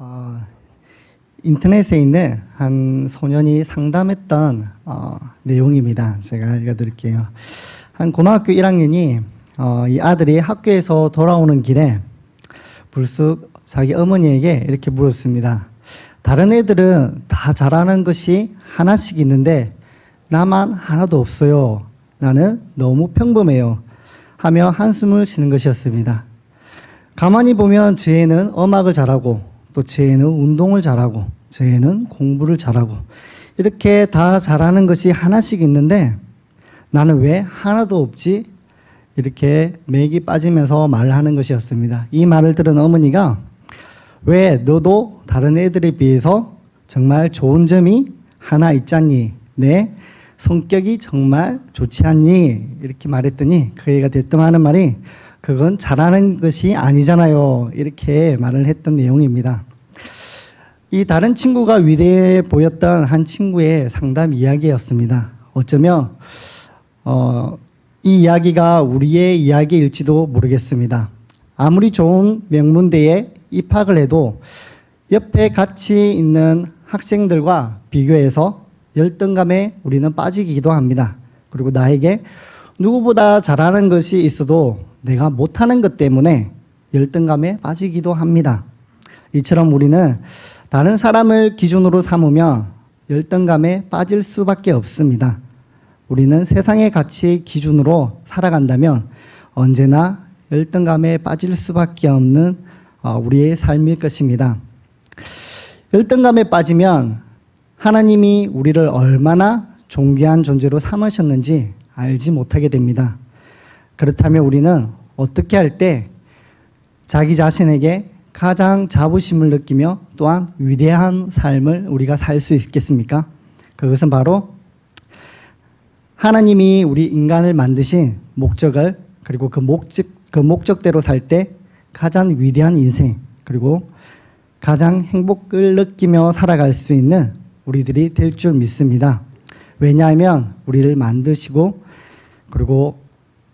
어, 인터넷에 있는 한 소년이 상담했던 어, 내용입니다. 제가 읽어드릴게요. 한 고등학교 1학년이 어, 이 아들이 학교에서 돌아오는 길에 불쑥 자기 어머니에게 이렇게 물었습니다. 다른 애들은 다 잘하는 것이 하나씩 있는데 나만 하나도 없어요. 나는 너무 평범해요. 하며 한숨을 쉬는 것이었습니다. 가만히 보면 제 애는 음악을 잘하고 또 제 애는 운동을 잘하고 제 애는 공부를 잘하고 이렇게 다 잘하는 것이 하나씩 있는데 나는 왜 하나도 없지? 이렇게 맥이 빠지면서 말하는 것이었습니다. 이 말을 들은 어머니가 왜 너도 다른 애들에 비해서 정말 좋은 점이 하나 있잖니? 내 성격이 정말 좋지 않니? 이렇게 말했더니 그 애가 대뜸 하는 말이 그건 잘하는 것이 아니잖아요. 이렇게 말을 했던 내용입니다. 이 다른 친구가 위대해 보였던 한 친구의 상담 이야기였습니다. 어쩌면 어, 이 이야기가 우리의 이야기일지도 모르겠습니다. 아무리 좋은 명문대에 입학을 해도 옆에 같이 있는 학생들과 비교해서 열등감에 우리는 빠지기도 합니다. 그리고 나에게 누구보다 잘하는 것이 있어도 내가 못하는 것 때문에 열등감에 빠지기도 합니다. 이처럼 우리는 다른 사람을 기준으로 삼으면 열등감에 빠질 수밖에 없습니다. 우리는 세상의 가치 기준으로 살아간다면 언제나 열등감에 빠질 수밖에 없는 어, 우리의 삶일 것입니다. 열등감에 빠지면 하나님이 우리를 얼마나 존귀한 존재로 삼으셨는지 알지 못하게 됩니다. 그렇다면 우리는 어떻게 할 때 자기 자신에게 가장 자부심을 느끼며 또한 위대한 삶을 우리가 살 수 있겠습니까? 그것은 바로 하나님이 우리 인간을 만드신 목적을 그리고 그 목적 그 목적대로 살 때 가장 위대한 인생 그리고 가장 행복을 느끼며 살아갈 수 있는 우리들이 될 줄 믿습니다. 왜냐하면 우리를 만드시고 그리고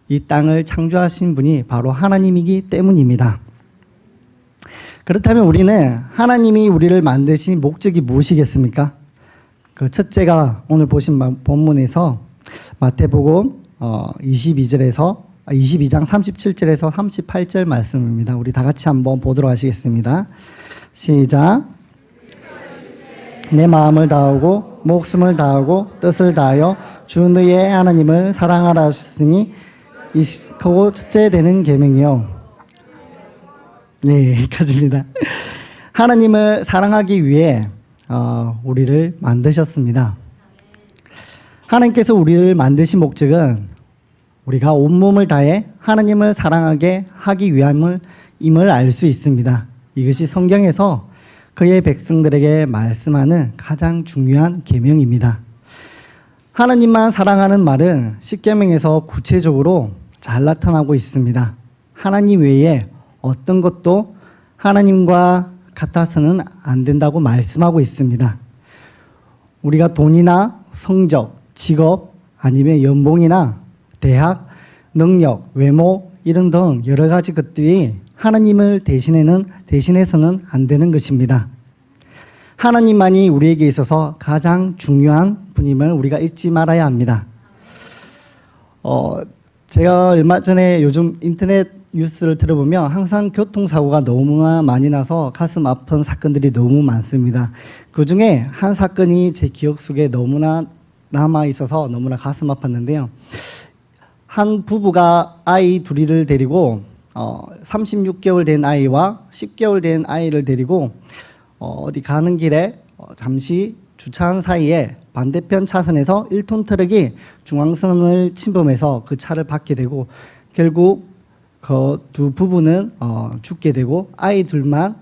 이 땅을 창조하신 분이 바로 하나님이기 때문입니다. 그렇다면 우리는 하나님이 우리를 만드신 목적이 무엇이겠습니까? 그 첫째가 오늘 보신 본문에서 마태복음 22절에서 22장 37절에서 38절 말씀입니다. 우리 다 같이 한번 보도록 하시겠습니다. 시작. 내 마음을 다하고 목숨을 다하고 뜻을 다하여 주 너의 하나님을 사랑하라 하셨으니 이거 첫째 되는 계명이요. 네, 여기까지입니다. 하나님을 사랑하기 위해 어, 우리를 만드셨습니다. 하나님께서 우리를 만드신 목적은 우리가 온몸을 다해 하나님을 사랑하게 하기 위함을 임을 알 수 있습니다. 이것이 성경에서 그의 백성들에게 말씀하는 가장 중요한 계명입니다. 하나님만 사랑하는 말은 십계명에서 구체적으로 잘 나타나고 있습니다. 하나님 외에 어떤 것도 하나님과 같아서는 안 된다고 말씀하고 있습니다. 우리가 돈이나 성적, 직업, 아니면 연봉이나 대학, 능력, 외모 이런 등 여러 가지 것들이 하나님을 대신에는 대신해서는 안 되는 것입니다. 하나님만이 우리에게 있어서 가장 중요한 분임을 우리가 잊지 말아야 합니다. 어, 제가 얼마 전에 요즘 인터넷 뉴스를 들어보면 항상 교통사고가 너무나 많이 나서 가슴 아픈 사건들이 너무 많습니다. 그 중에 한 사건이 제 기억 속에 너무나 남아 있어서 너무나 가슴 아팠는데요. 한 부부가 아이 둘이를 데리고 어, 36개월 된 아이와 10개월 된 아이를 데리고 어, 디 가는 길에 어, 잠시 주차한 사이에 반대편 차선에서 1톤 트럭이 중앙선을 침범해서 그 차를 받게 되고 결국 그 두 부부는 어, 죽게 되고 아이 둘만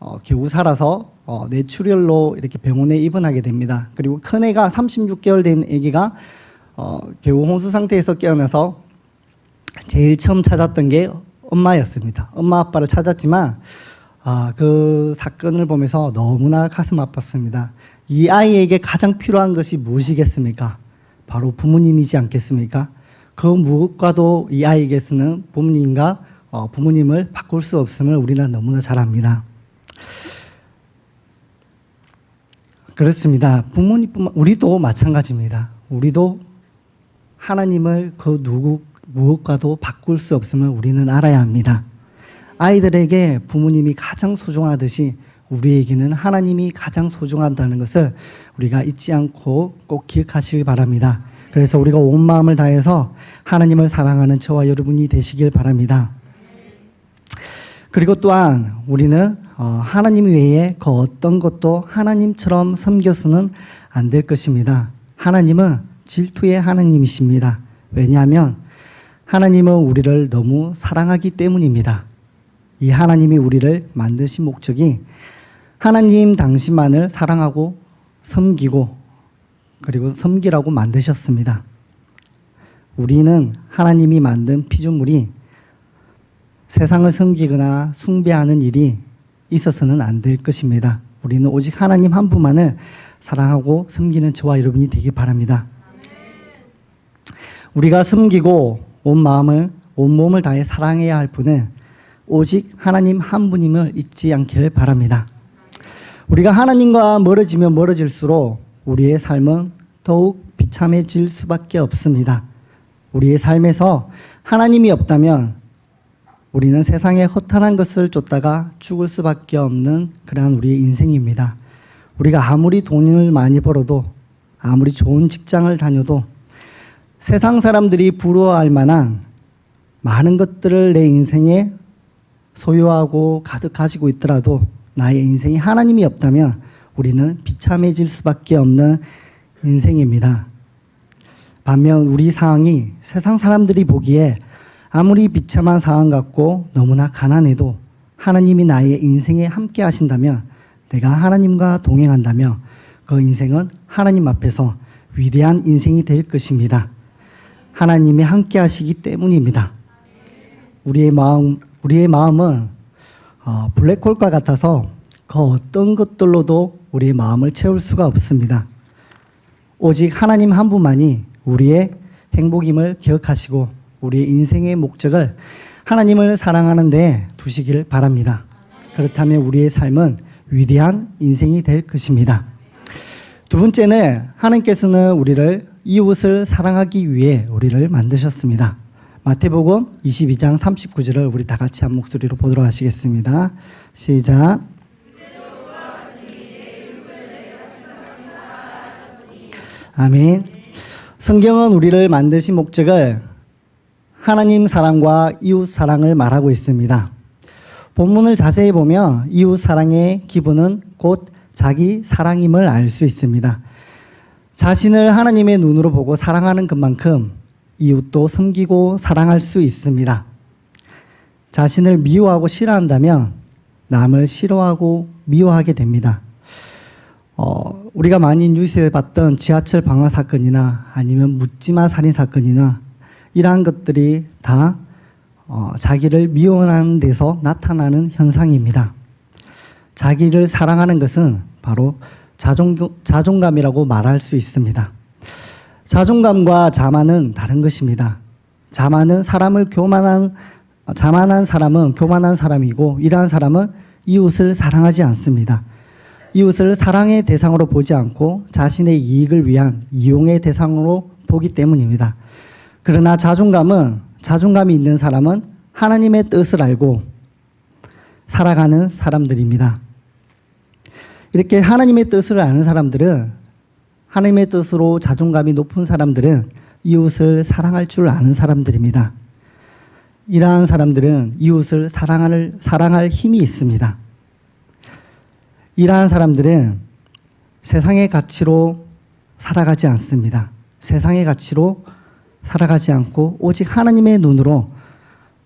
어, 겨우 살아서 어, 뇌출혈로 이렇게 병원에 입원하게 됩니다. 그리고 큰 애가 36개월 된 아기가 어, 겨우 혼수 상태에서 깨어나서 제일 처음 찾았던 게 엄마였습니다. 엄마 아빠를 찾았지만 아, 그 사건을 보면서 너무나 가슴 아팠습니다. 이 아이에게 가장 필요한 것이 무엇이겠습니까? 바로 부모님이지 않겠습니까? 그 무엇과도 이 아이에게서는 부모님과 어, 부모님을 바꿀 수 없음을 우리는 너무나 잘 압니다. 그렇습니다. 부모님뿐만 우리도 마찬가지입니다. 우리도 하나님을 그 누구 무엇과도 바꿀 수 없음을 우리는 알아야 합니다. 아이들에게 부모님이 가장 소중하듯이 우리에게는 하나님이 가장 소중하다는 것을 우리가 잊지 않고 꼭 기억하시길 바랍니다. 그래서 우리가 온 마음을 다해서 하나님을 사랑하는 저와 여러분이 되시길 바랍니다. 그리고 또한 우리는 어, 하나님 외에 그 어떤 것도 하나님처럼 섬겨서는 안 될 것입니다. 하나님은 질투의 하나님이십니다. 왜냐하면 하나님은 우리를 너무 사랑하기 때문입니다. 이 하나님이 우리를 만드신 목적이 하나님 당신만을 사랑하고 섬기고 그리고 섬기라고 만드셨습니다. 우리는 하나님이 만든 피조물이 세상을 섬기거나 숭배하는 일이 있어서는 안 될 것입니다. 우리는 오직 하나님 한 분만을 사랑하고 섬기는 저와 여러분이 되길 바랍니다. 우리가 섬기고 온 마음을 온 몸을 다해 사랑해야 할 분은 오직 하나님 한 분임을 잊지 않기를 바랍니다. 우리가 하나님과 멀어지면 멀어질수록 우리의 삶은 더욱 비참해질 수밖에 없습니다. 우리의 삶에서 하나님이 없다면 우리는 세상에 허탄한 것을 쫓다가 죽을 수밖에 없는 그러한 우리의 인생입니다. 우리가 아무리 돈을 많이 벌어도 아무리 좋은 직장을 다녀도 세상 사람들이 부러워할 만한 많은 것들을 내 인생에 소유하고 가득 가지고 있더라도 나의 인생이 하나님이 없다면 우리는 비참해질 수밖에 없는 인생입니다. 반면 우리 상황이 세상 사람들이 보기에 아무리 비참한 상황 같고 너무나 가난해도 하나님이 나의 인생에 함께 하신다면 내가 하나님과 동행한다면 그 인생은 하나님 앞에서 위대한 인생이 될 것입니다. 하나님이 함께 하시기 때문입니다. 우리의 마음, 우리의 마음은 어, 블랙홀과 같아서 그 어떤 것들로도 우리의 마음을 채울 수가 없습니다. 오직 하나님 한 분만이 우리의 행복임을 기억하시고 우리의 인생의 목적을 하나님을 사랑하는 데 두시기를 바랍니다. 그렇다면 우리의 삶은 위대한 인생이 될 것입니다. 두 번째는 하나님께서는 우리를 이웃을 사랑하기 위해 우리를 만드셨습니다. 마태복음 22장 39절을 우리 다 같이 한 목소리로 보도록 하시겠습니다. 시작. 아멘. 성경은 우리를 만드신 목적을 하나님 사랑과 이웃 사랑을 말하고 있습니다. 본문을 자세히 보면 이웃 사랑의 기본은 곧 자기 사랑임을 알 수 있습니다. 자신을 하나님의 눈으로 보고 사랑하는 것만큼 이웃도 섬기고 사랑할 수 있습니다. 자신을 미워하고 싫어한다면 남을 싫어하고 미워하게 됩니다. 어, 우리가 많이 뉴스에 봤던 지하철 방화 사건이나 아니면 묻지마 살인 사건이나 이러한 것들이 다 어, 자기를 미워하는 데서 나타나는 현상입니다. 자기를 사랑하는 것은 바로 자존, 자존감이라고 말할 수 있습니다. 자존감과 자만은 다른 것입니다. 자만은 사람을 교만한 자만한 사람은 교만한 사람이고 이러한 사람은 이웃을 사랑하지 않습니다. 이웃을 사랑의 대상으로 보지 않고 자신의 이익을 위한 이용의 대상으로 보기 때문입니다. 그러나 자존감은 자존감이 있는 사람은 하나님의 뜻을 알고 살아가는 사람들입니다. 이렇게 하나님의 뜻을 아는 사람들은 하나님의 뜻으로 자존감이 높은 사람들은 이웃을 사랑할 줄 아는 사람들입니다. 이러한 사람들은 이웃을 사랑할, 사랑할 힘이 있습니다. 이러한 사람들은 세상의 가치로 살아가지 않습니다. 세상의 가치로 살아가지 않고 오직 하나님의 눈으로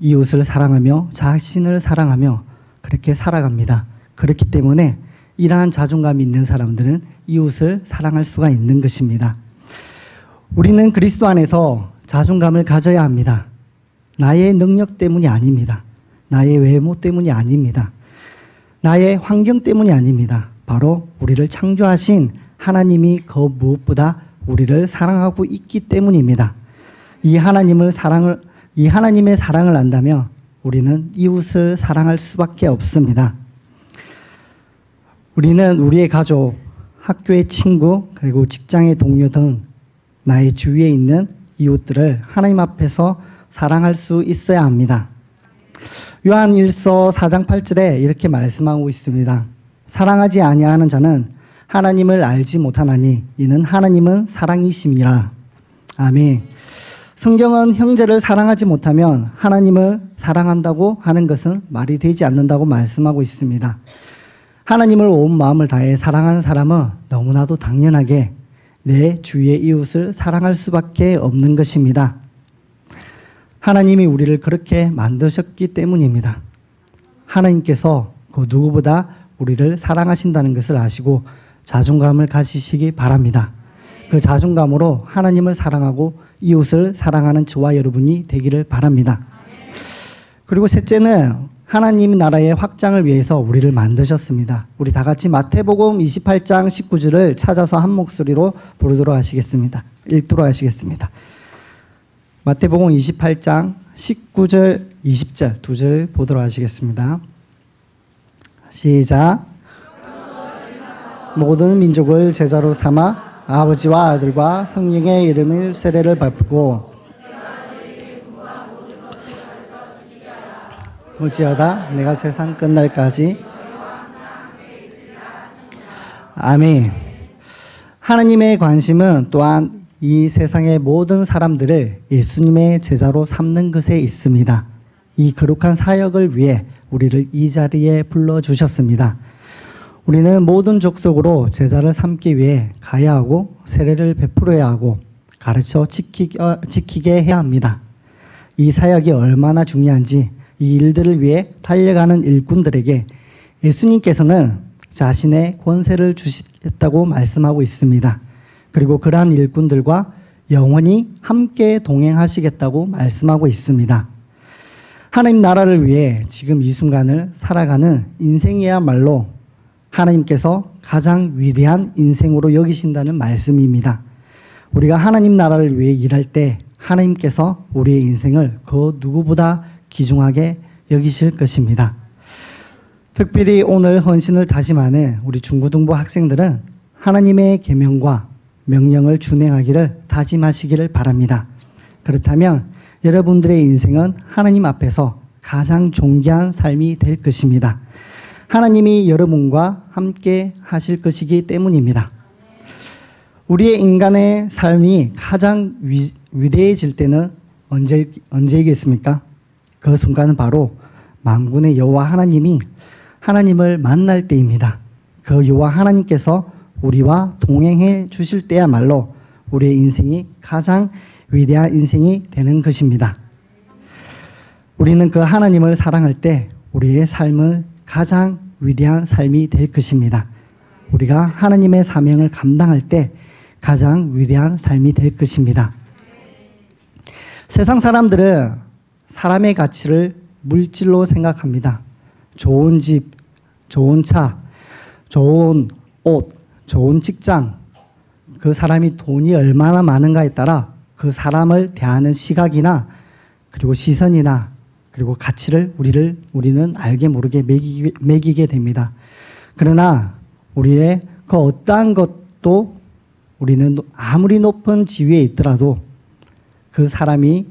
이웃을 사랑하며 자신을 사랑하며 그렇게 살아갑니다. 그렇기 때문에 이러한 자존감이 있는 사람들은 이웃을 사랑할 수가 있는 것입니다. 우리는 그리스도 안에서 자존감을 가져야 합니다. 나의 능력 때문이 아닙니다. 나의 외모 때문이 아닙니다. 나의 환경 때문이 아닙니다. 바로 우리를 창조하신 하나님이 그 무엇보다 우리를 사랑하고 있기 때문입니다. 이 하나님을 사랑을 이 하나님의 사랑을 안다면 우리는 이웃을 사랑할 수밖에 없습니다. 우리는 우리의 가족, 학교의 친구, 그리고 직장의 동료 등 나의 주위에 있는 이웃들을 하나님 앞에서 사랑할 수 있어야 합니다. 요한 1서 4장 8절에 이렇게 말씀하고 있습니다. 사랑하지 아니하는 자는 하나님을 알지 못하나니 이는 하나님은 사랑이심이라. 아멘. 성경은 형제를 사랑하지 못하면 하나님을 사랑한다고 하는 것은 말이 되지 않는다고 말씀하고 있습니다. 하나님을 온 마음을 다해 사랑하는 사람은 너무나도 당연하게 내 주위의 이웃을 사랑할 수밖에 없는 것입니다. 하나님이 우리를 그렇게 만드셨기 때문입니다. 하나님께서 그 누구보다 우리를 사랑하신다는 것을 아시고 자존감을 가지시기 바랍니다. 그 자존감으로 하나님을 사랑하고 이웃을 사랑하는 저와 여러분이 되기를 바랍니다. 그리고 셋째는 하나님 나라의 확장을 위해서 우리를 만드셨습니다. 우리 다 같이 마태복음 28장 19절을 찾아서 한 목소리로 부르도록 하시겠습니다. 읽도록 하시겠습니다. 마태복음 28장 19절, 20절 두 절 보도록 하시겠습니다. 시작. 모든 민족을 제자로 삼아 아버지와 아들과 성령의 이름을 세례를 밟고 올지어다 내가 세상 끝날까지 아멘. 하나님의 관심은 또한 이 세상의 모든 사람들을 예수님의 제자로 삼는 것에 있습니다. 이 거룩한 사역을 위해 우리를 이 자리에 불러주셨습니다. 우리는 모든 족속으로 제자를 삼기 위해 가야 하고 세례를 베풀어야 하고 가르쳐 지키, 어, 지키게 해야 합니다. 이 사역이 얼마나 중요한지 이 일들을 위해 달려가는 일꾼들에게 예수님께서는 자신의 권세를 주시겠다고 말씀하고 있습니다. 그리고 그러한 일꾼들과 영원히 함께 동행하시겠다고 말씀하고 있습니다. 하나님 나라를 위해 지금 이 순간을 살아가는 인생이야말로 하나님께서 가장 위대한 인생으로 여기신다는 말씀입니다. 우리가 하나님 나라를 위해 일할 때 하나님께서 우리의 인생을 그 누구보다 귀중하게 여기실 것입니다. 특별히 오늘 헌신을 다짐하는 우리 중고등부 학생들은 하나님의 계명과 명령을 준행하기를 다짐하시기를 바랍니다. 그렇다면 여러분들의 인생은 하나님 앞에서 가장 존귀한 삶이 될 것입니다. 하나님이 여러분과 함께 하실 것이기 때문입니다. 우리의 인간의 삶이 가장 위, 위대해질 때는 언제, 언제이겠습니까? 그 순간은 바로 만군의 여호와 하나님이 하나님을 만날 때입니다. 그 여호와 하나님께서 우리와 동행해 주실 때야말로 우리의 인생이 가장 위대한 인생이 되는 것입니다. 우리는 그 하나님을 사랑할 때 우리의 삶을 가장 위대한 삶이 될 것입니다. 우리가 하나님의 사명을 감당할 때 가장 위대한 삶이 될 것입니다. 세상 사람들은 사람의 가치를 물질로 생각합니다. 좋은 집, 좋은 차, 좋은 옷, 좋은 직장, 그 사람이 돈이 얼마나 많은가에 따라 그 사람을 대하는 시각이나 그리고 시선이나 그리고 가치를 우리를 우리는 알게 모르게 매기게, 매기게 됩니다. 그러나 우리의 그 어떠한 것도 우리는 아무리 높은 지위에 있더라도 그 사람이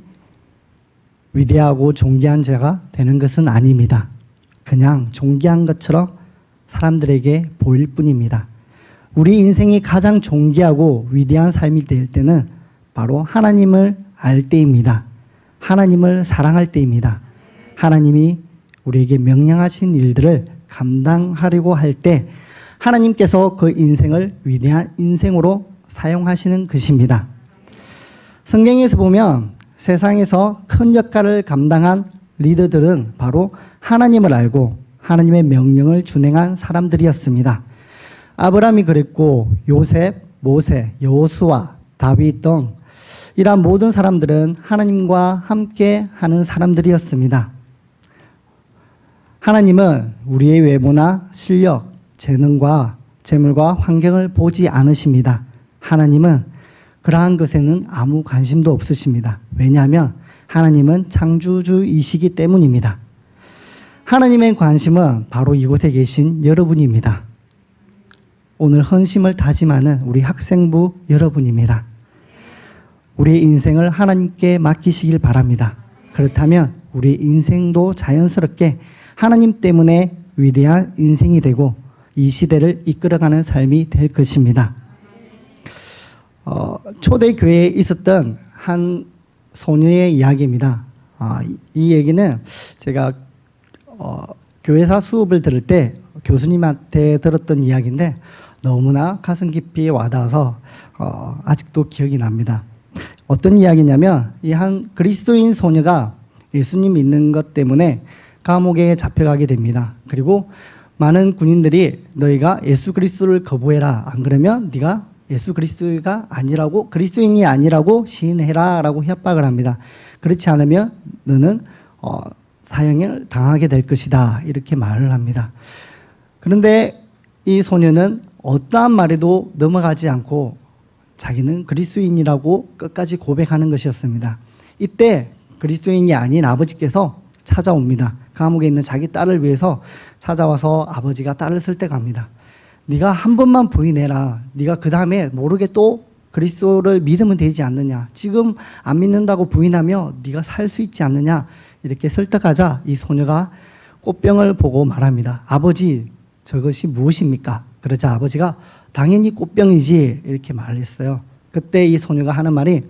위대하고 존귀한 자가 되는 것은 아닙니다. 그냥 존귀한 것처럼 사람들에게 보일 뿐입니다. 우리 인생이 가장 존귀하고 위대한 삶이 될 때는 바로 하나님을 알 때입니다. 하나님을 사랑할 때입니다. 하나님이 우리에게 명령하신 일들을 감당하려고 할 때 하나님께서 그 인생을 위대한 인생으로 사용하시는 것입니다. 성경에서 보면 세상에서 큰 역할을 감당한 리더들은 바로 하나님을 알고 하나님의 명령을 준행한 사람들이었습니다. 아브라함이 그랬고 요셉, 모세, 여호수아, 다윗 등 이러한 모든 사람들은 하나님과 함께 하는 사람들이었습니다. 하나님은 우리의 외모나 실력, 재능과 재물과 환경을 보지 않으십니다. 하나님은 그러한 것에는 아무 관심도 없으십니다. 왜냐하면 하나님은 창조주이시기 때문입니다. 하나님의 관심은 바로 이곳에 계신 여러분입니다. 오늘 헌심을 다짐하는 우리 학생부 여러분입니다. 우리의 인생을 하나님께 맡기시길 바랍니다. 그렇다면 우리 인생도 자연스럽게 하나님 때문에 위대한 인생이 되고 이 시대를 이끌어가는 삶이 될 것입니다. 어, 초대 교회에 있었던 한 소녀의 이야기입니다. 아, 이, 이 얘기는 제가 어, 교회사 수업을 들을 때 교수님한테 들었던 이야기인데 너무나 가슴 깊이 와닿아서 어, 아직도 기억이 납니다. 어떤 이야기냐면 이 한 그리스도인 소녀가 예수님 믿는 것 때문에 감옥에 잡혀가게 됩니다. 그리고 많은 군인들이 너희가 예수 그리스도를 거부해라. 안 그러면 네가 예수 그리스도가 아니라고 그리스도인이 아니라고 시인해라라고 협박을 합니다. 그렇지 않으면 너는 어, 사형을 당하게 될 것이다. 이렇게 말을 합니다. 그런데 이 소녀는 어떠한 말에도 넘어가지 않고 자기는 그리스도인이라고 끝까지 고백하는 것이었습니다. 이때 그리스도인이 아닌 아버지께서 찾아옵니다. 감옥에 있는 자기 딸을 위해서 찾아와서 아버지가 딸을 설득합니다. 네가 한 번만 부인해라. 네가 그 다음에 모르게 또 그리스도를 믿으면 되지 않느냐. 지금 안 믿는다고 부인하며 네가 살 수 있지 않느냐. 이렇게 설득하자 이 소녀가 꽃병을 보고 말합니다. 아버지, 저것이 무엇입니까? 그러자 아버지가 당연히 꽃병이지 이렇게 말했어요. 그때 이 소녀가 하는 말이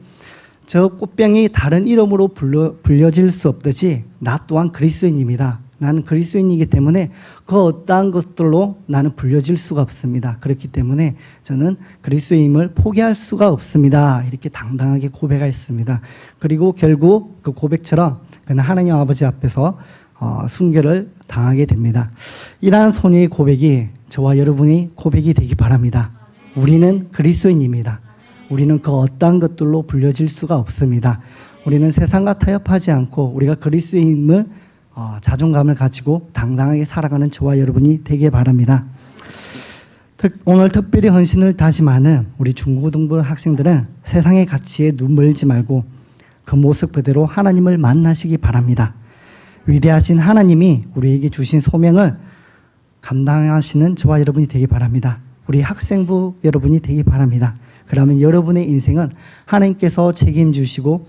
저 꽃병이 다른 이름으로 불려, 불려질 수 없듯이 나 또한 그리스도인입니다. 나는 그리스도인이기 때문에 그 어떠한 것들로 나는 불려질 수가 없습니다. 그렇기 때문에 저는 그리스도임을 포기할 수가 없습니다. 이렇게 당당하게 고백했습니다. 그리고 결국 그 고백처럼 그는 하나님 아버지 앞에서 어, 순교를 당하게 됩니다. 이러한 소녀의 고백이 저와 여러분이 고백이 되기 바랍니다. 우리는 그리스도인입니다. 우리는 그 어떠한 것들로 불려질 수가 없습니다. 우리는 세상과 타협하지 않고 우리가 그리스도인을 어, 자존감을 가지고 당당하게 살아가는 저와 여러분이 되길 바랍니다. 특, 오늘 특별히 헌신을 다짐하는 우리 중고등부 학생들은 세상의 가치에 눈 멀지 말고 그 모습 그대로 하나님을 만나시기 바랍니다. 위대하신 하나님이 우리에게 주신 소명을 감당하시는 저와 여러분이 되기 바랍니다. 우리 학생부 여러분이 되기 바랍니다. 그러면 여러분의 인생은 하나님께서 책임주시고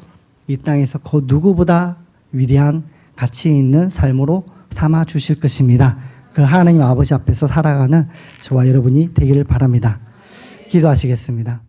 이 땅에서 그 누구보다 위대한 가치 있는 삶으로 삼아 주실 것입니다. 그 하나님 아버지 앞에서 살아가는 저와 여러분이 되기를 바랍니다. 기도하시겠습니다.